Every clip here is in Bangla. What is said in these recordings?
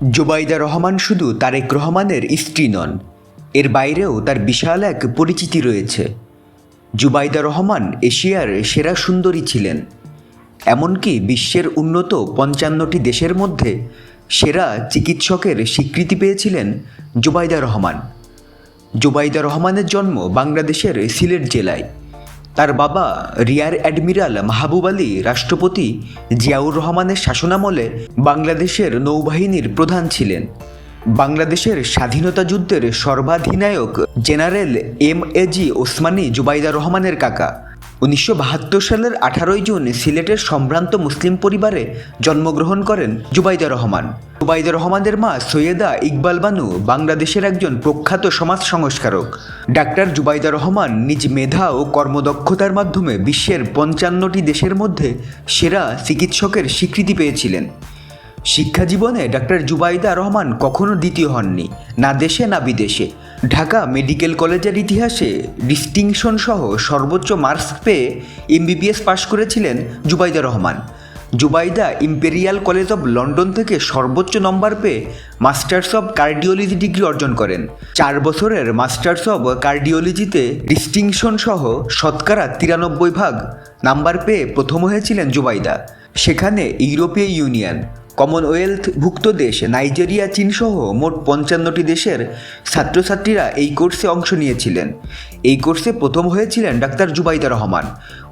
জোবাইদা রহমান শুধু তারেক রহমানের স্ত্রী নন, এর বাইরেও তার বিশাল এক পরিচিতি রয়েছে। জুবাইদা রহমান এশিয়ার সেরা সুন্দরী ছিলেন, এমনকি বিশ্বের উন্নত পঞ্চান্নটি দেশের মধ্যে সেরা চিকিৎসকের স্বীকৃতি পেয়েছিলেন জুবাইদা রহমান। জুবাইদা রহমানের জন্ম বাংলাদেশের সিলেট জেলায়। তার বাবা রিয়ার অ্যাডমিরাল মাহবুব আলী, রাষ্ট্রপতি জিয়াউর রহমানের শাসনামলে বাংলাদেশের নৌবাহিনীর প্রধান ছিলেন। বাংলাদেশের স্বাধীনতা যুদ্ধের সর্বাধিনায়ক general M A G Osmani Zubaida রহমানের কাকা। উনিশশো বাহাত্তর সালের আঠারোই জুন সিলেটের সম্ভ্রান্ত মুসলিম পরিবারে জন্মগ্রহণ করেন জুবাইদা রহমান। জুবাইদা রহমানের মা সৈয়দা ইকবাল বানু বাংলাদেশের একজন প্রখ্যাত সমাজ সংস্কারক। ডাক্তার জুবাইদা রহমান নিজ মেধা ও কর্মদক্ষতার মাধ্যমে বিশ্বের পঞ্চান্নটি দেশের মধ্যে সেরা চিকিৎসকের স্বীকৃতি পেয়েছিলেন। শিক্ষা জীবনে ডাক্তার জুবাইদা রহমান কখনো দ্বিতীয় হননি, না দেশে, না বিদেশে। ঢাকা মেডিকেল কলেজের ইতিহাসে ডিস্টিংশন সহ সর্বোচ্চ মার্কস পেয়ে এমবিবিএস পাশ করেছিলেন Zubaida Rahman. Zubaida Imperial College of London থেকে সর্বোচ্চ নম্বর পেয়ে মাস্টার্স অব কার্ডিওলজি ডিগ্রি অর্জন করেন। চার বছরের মাস্টার্স অব কার্ডিওলজিতে ডিস্টিংশন সহ শতকরা তিরানব্বই ভাগ নাম্বার পেয়ে প্রথম হয়েছিলেন জুবাইদা। সেখানে ইউরোপীয় ইউনিয়ন কমনওয়েলথভুক্ত দেশ নাইজেরিয়া, চীনসহ মোট পঞ্চান্নটি দেশের ছাত্রছাত্রীরা এই কোর্সে অংশ নিয়েছিলেন। এই কোর্সে প্রথম হয়েছিলেন ডাক্তার জুবাইদা রহমান।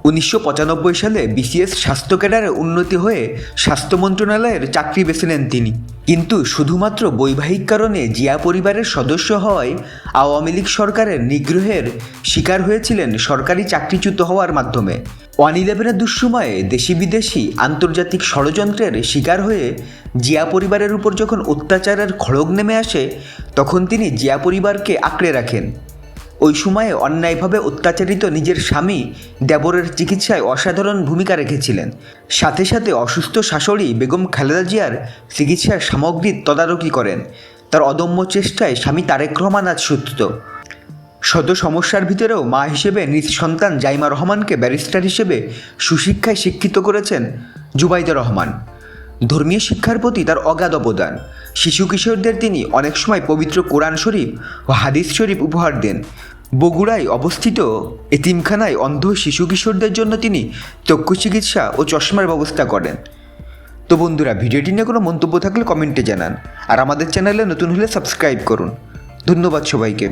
উনিশশো পঁচানব্বই সালে বিসিএস স্বাস্থ্য ক্যাডারে উন্নতি হয়ে স্বাস্থ্য মন্ত্রণালয়ের চাকরি বেছে নেন তিনি। কিন্তু শুধুমাত্র বৈবাহিক কারণে জিয়া পরিবারের সদস্য হওয়ায় আওয়ামী লীগ সরকারের নিগ্রহের শিকার হয়েছিলেন সরকারি চাকরিচ্যুত হওয়ার মাধ্যমে। ওয়ান ইলেভেনের দুঃসময়ে দেশি বিদেশি আন্তর্জাতিক ষড়যন্ত্রের শিকার হয়ে জিয়া পরিবারের উপর যখন অত্যাচারের খড়গ নেমে আসে, তখন তিনি জিয়া পরিবারকে আঁকড়ে রাখেন। ওই সময়ে অন্যায়ভাবে অত্যাচারিত নিজের স্বামী দেবরের চিকিৎসায় অসাধারণ ভূমিকা রেখেছিলেন। সাথে সাথে অসুস্থ শাশুড়ি বেগম খালেদা জিয়ার চিকিৎসার সামগ্রীর তদারকি করেন। তার অদম্য চেষ্টায় স্বামী তারেক রহমান আজ সুস্থ। শত সমস্যার ভিতরেও মা হিসেবে নিজ সন্তান জাইমা রহমানকে ব্যারিস্টার হিসেবে সুশিক্ষায় শিক্ষিত করেছেন জুবাইদা রহমান। ধর্মীয় শিক্ষার প্রতি তার অগাধ অবদান। শিশু কিশোরদের তিনি অনেক সময় পবিত্র কোরআন শরীফ ও হাদিস শরীফ উপহার দেন। বগুড়ায় অবস্থিত এতিমখানায় অন্ধ শিশু কিশোরদের জন্য তিনি চক্ষু চিকিৎসা ও চশমার ব্যবস্থা করেন। তো বন্ধুরা, ভিডিওটি নিয়ে কোনো মন্তব্য থাকলে কমেন্টে জানান। আর আমাদের চ্যানেলে নতুন হলে সাবস্ক্রাইব করুন। ধন্যবাদ সবাইকে।